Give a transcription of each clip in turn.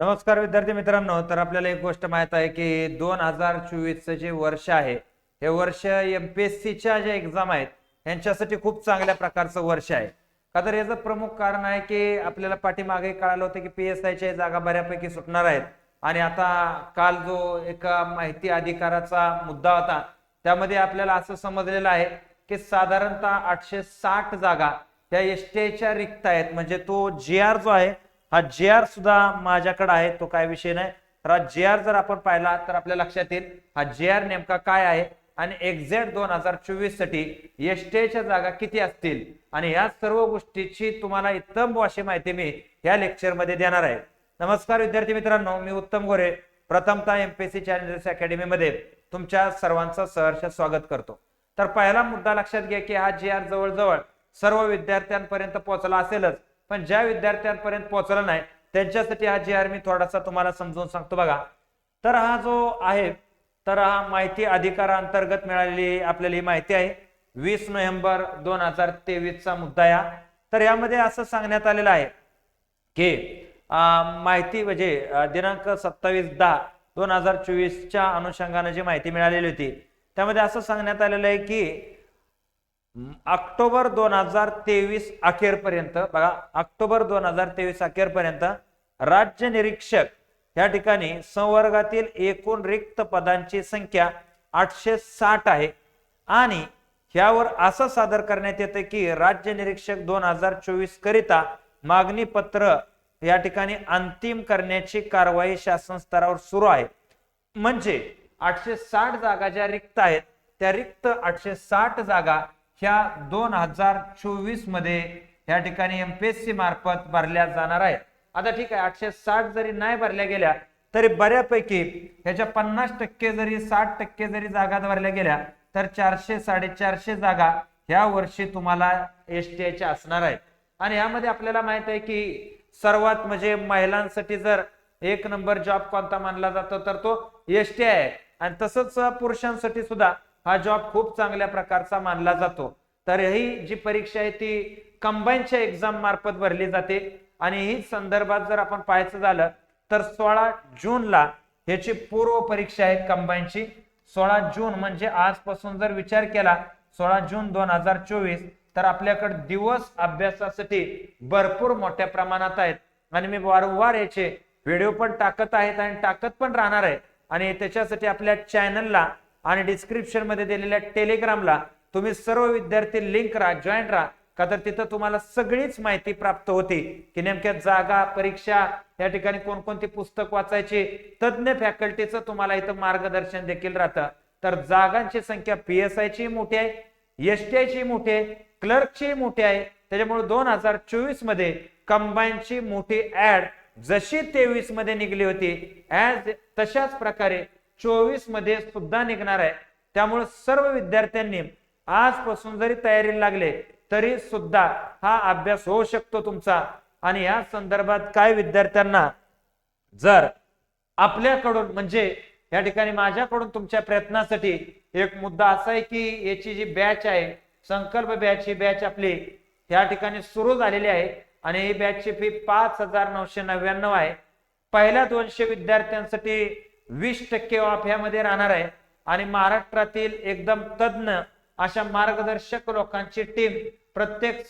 नमस्कार विद्यार्थी मित्रांनो तर आपल्याला एक गोष्ट माहीत आहे की दोन हजार चोवीसचं जे वर्ष आहे हे वर्ष एमपीएससीच्या ज्या एक्झाम आहेत यांच्यासाठी खूप चांगल्या प्रकारचं वर्ष आहे. का तर याचं प्रमुख कारण आहे की आपल्याला पाठीमागे कळालं होतं की पी एस आयच्या जागा बऱ्यापैकी सुटणार आहेत. आणि आता काल जो एका माहिती अधिकाराचा मुद्दा होता त्यामध्ये आपल्याला असं समजलेलं आहे की साधारणतः आठशे साठ जागा त्या एस च्या रिक्त आहेत. म्हणजे तो जी आर जो आहे हा जे आर सुद्धा माझ्याकडे आहे तो काय विषय नाही. तर हा जे आर जर आपण पाहिला तर आपल्या लक्षात येईल हा जे आर नेमका काय आहे आणि एक्झॅक्ट दोन हजार चोवीससाठी एसटीच्या जागा किती असतील? आणि या सर्व गोष्टीची तुम्हाला उत्तम अशी माहिती मी या लेक्चरमध्ये देणार आहे. नमस्कार विद्यार्थी मित्रांनो मी उत्तम गोरे प्रथमतः एमपीएससी चॅलेंजर्स अकॅडमीमध्ये तुमच्या सर्वांचं सहर्ष स्वागत करतो. तर पहिला मुद्दा लक्षात घ्या की हा जे आर जवळजवळ सर्व विद्यार्थ्यांपर्यंत पोहोचला असेलच. पण ज्या विद्यार्थ्यांपर्यंत पोहोचला नाही त्यांच्यासाठी हा जी आर मी थोडासा तुम्हाला समजून सांगतो बघा. तर हा जो आहे तर हा माहिती अधिकारांतर्गत मिळालेली आपल्याला ही माहिती आहे. वीस नोव्हेंबर दोन हजार तेवीसचा मुद्दा या. तर यामध्ये असं सांगण्यात आलेलं आहे की माहिती म्हणजे दिनांक सत्तावीस दहा दोन हजार चोवीसच्या अनुषंगाने जी माहिती मिळालेली होती त्यामध्ये असं सांगण्यात आलेलं आहे की ऑक्टोबर दोन हजार तेवीस अखेरपर्यंत बघा ऑक्टोबर दोन हजार तेवीस अखेरपर्यंत राज्य निरीक्षक या ठिकाणी संवर्गातील एकूण रिक्त पदांची संख्या आठशे साठ आहे. आणि ह्यावर असं सादर करण्यात येतं की राज्य निरीक्षक दोन हजार चोवीस करिता मागणी पत्र या ठिकाणी अंतिम करण्याची कारवाई शासन स्तरावर सुरू आहे. म्हणजे आठशे साठ जागा ज्या रिक्त आहेत त्या रिक्त आठशे साठ जागा ह्या दोन हजार चोवीसमध्ये या ठिकाणी एमपीएससी मार्फत भरल्या जाणार आहेत. आता ठीक आहे आठशे साठ जरी नाही भरल्या गेल्या तरी बऱ्यापैकी ह्याच्या पन्नास टक्के जरी साठ टक्के जरी जागा भरल्या गेल्या तर चारशे साडेचारशे जागा ह्या वर्षी तुम्हाला एस टी आयच्या असणार आहेत. आणि यामध्ये आपल्याला माहीत आहे की सर्वात म्हणजे महिलांसाठी जर एक नंबर जॉब कोणता मानला जातो तर तो एस टी आय आहे. आणि तसंच पुरुषांसाठी सुद्धा हा जॉब खूप चांगल्या प्रकारचा मानला जातो. तर ही जी परीक्षा आहे ती कंबाईनच्या एक्झाम मार्फत भरली जाते. आणि ही संदर्भात जर आपण पाहायचं झालं तर सोळा जूनला ह्याची पूर्व परीक्षा आहे कंबाईनची सोळा जून म्हणजे आजपासून जर विचार केला सोळा जून दोन हजार चोवीस तर आपल्याकडे दिवस अभ्यासासाठी भरपूर मोठ्या प्रमाणात आहेत. आणि मी वारंवार याचे व्हिडिओ पण टाकत आहेत आणि टाकत पण राहणार आहे. आणि त्याच्यासाठी आपल्या चॅनलला आणि डिस्क्रिप्शनमध्ये दिलेल्या टेलिग्रामला तुम्ही सर्व विद्यार्थी लिंक राहा जॉईन राहा का तर तिथं तुम्हाला सगळीच माहिती प्राप्त होती. की नेमक्या जागा परीक्षा या ठिकाणी कोणकोणती पुस्तक वाचायची तज्ज्ञ फॅकल्टीचं तुम्हाला इथं मार्गदर्शन देखील राहतं. तर जागांची संख्या पी एस आयची मोठी आहे एस टी आयची मोठी आहे क्लर्कची मोठी आहे. त्याच्यामुळे दोन हजार चोवीसमध्ये कंबाईनची मोठी ऍड जशी तेवीसमध्ये निघली होती ऍज तशाच प्रकारे चोवीसमध्ये सुद्धा निघणार आहे. त्यामुळे सर्व विद्यार्थ्यांनी आजपासून जरी तयारीला लागले तरी सुद्धा हा अभ्यास होऊ शकतो तुमचा. आणि या संदर्भात काय विद्यार्थ्यांना जर आपल्याकडून म्हणजे या ठिकाणी माझ्याकडून तुमच्या प्रयत्नासाठी एक मुद्दा असा आहे की याची जी बॅच आहे संकल्प बॅच ही बॅच आपली या ठिकाणी सुरू झालेली आहे. आणि ही बॅचची फी पाच हजार नऊशे नव्याण्णव आहे. पहिल्या दोनशे विद्यार्थ्यांसाठी वीस टक्के ऑफ यामध्ये राहणार आहे. आणि महाराष्ट्रातील एकदम तज्ज्ञ अशा मार्गदर्शक लोकांची टीम प्रत्येक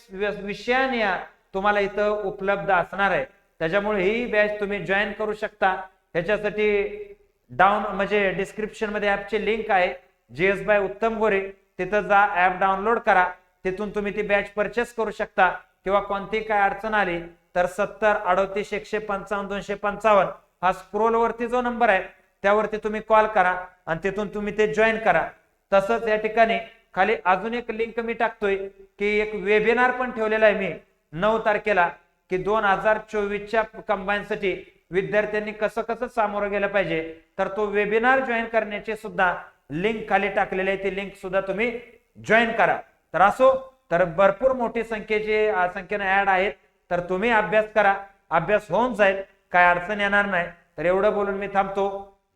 विषयाने या तुम्हाला इथं उपलब्ध असणार आहे. त्याच्यामुळे ही बॅच तुम्ही जॉईन करू शकता. ह्याच्यासाठी डाऊन म्हणजे डिस्क्रिप्शनमध्ये ऍपची लिंक आहे. G S by Uttam Gore तिथं जा ऍप डाउनलोड करा. तिथून तुम्ही ती बॅच परचेस करू शकता. किंवा कोणतीही काय अडचण आली तर सत्तर अडोतीस एकशे पंचावन्न दोनशे पंचावन्न हा स्क्रोल वरती जो नंबर आहे त्यावरती तुम्ही कॉल करा आणि तिथून तुम्ही ते जॉईन करा. तसंच या ठिकाणी खाली अजून एक लिंक मी टाकतोय की एक वेबिनार पण ठेवलेला आहे मी नऊ तारखेला की दोन हजार चोवीसच्या कंबाईनसाठी विद्यार्थ्यांनी कसं कसं सामोरं गेलं पाहिजे. तर तो वेबिनार जॉईन करण्याची सुद्धा लिंक खाली टाकलेली आहे. ती लिंक सुद्धा तुम्ही जॉईन करा. तर असो तर भरपूर मोठी संख्येची संख्येनं ऍड आहेत. तर तुम्ही अभ्यास करा. अभ्यास होऊन जाईल. काय अडचण येणार नाही. तर एवढं बोलून मी थांबतो.